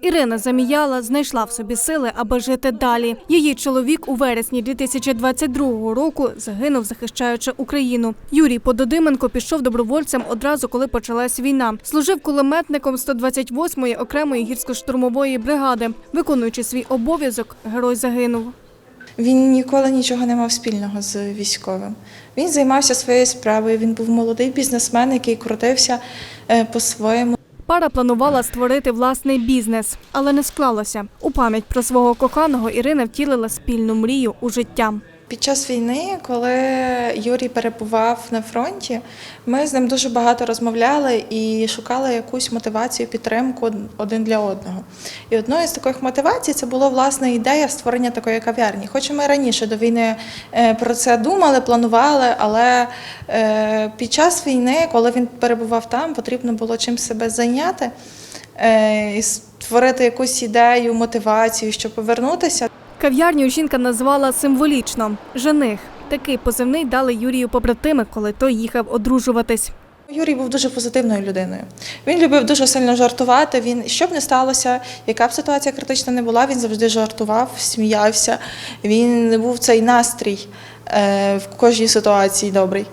Ірина Заміяла знайшла в собі сили, аби жити далі. Її чоловік у вересні 2022 року загинув, захищаючи Україну. Юрій Пододименко пішов добровольцем одразу, коли почалась війна. Служив кулеметником 128-ї окремої гірсько-штурмової бригади. Виконуючи свій обов'язок, герой загинув. Він ніколи нічого не мав спільного з військовим. Він займався своєю справою. Він був молодий бізнесмен, який крутився е, по-своєму. Пара планувала створити власний бізнес, але не склалося. У пам'ять про свого коханого Ірина втілила спільну мрію у життя. Під час війни, коли Юрій перебував на фронті, ми з ним дуже багато розмовляли і шукали якусь мотивацію, підтримку один для одного. І одною з таких мотивацій це була власне ідея створення такої кав'ярні. Хоч ми раніше до війни е, про це думали, планували, але е, під час війни, коли він перебував там, потрібно було чим себе зайняти е, створити якусь ідею, мотивацію, щоб повернутися. Кав'ярню жінка назвала символічно жених. Такий позивний дали Юрію побратими, коли той їхав одружуватись. Юрій був дуже позитивною людиною. Він любив дуже сильно жартувати. Він що б не сталося, яка б ситуація критична не була, він завжди жартував, сміявся. Він був цей настрій е, в кожній ситуації добрий.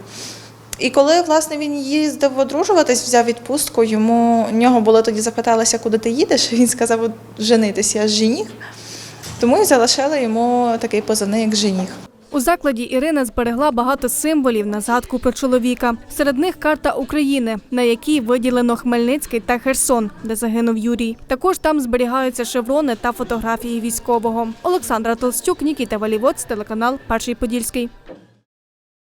І коли власне він їздив одружуватись, взяв відпустку, йому в нього було тоді запиталися, куди ти їдеш. Він сказав женитись, я жених. Тому і залишили йому такий позивний, як жених. У закладі Ірина зберегла багато символів на згадку про чоловіка. Серед них карта України, на якій виділено Хмельницький та Херсон, де загинув Юрій. Також там зберігаються шеврони та фотографії військового. Олександра Толстюк, Нікіта Валівоць, телеканал Перший Подільський.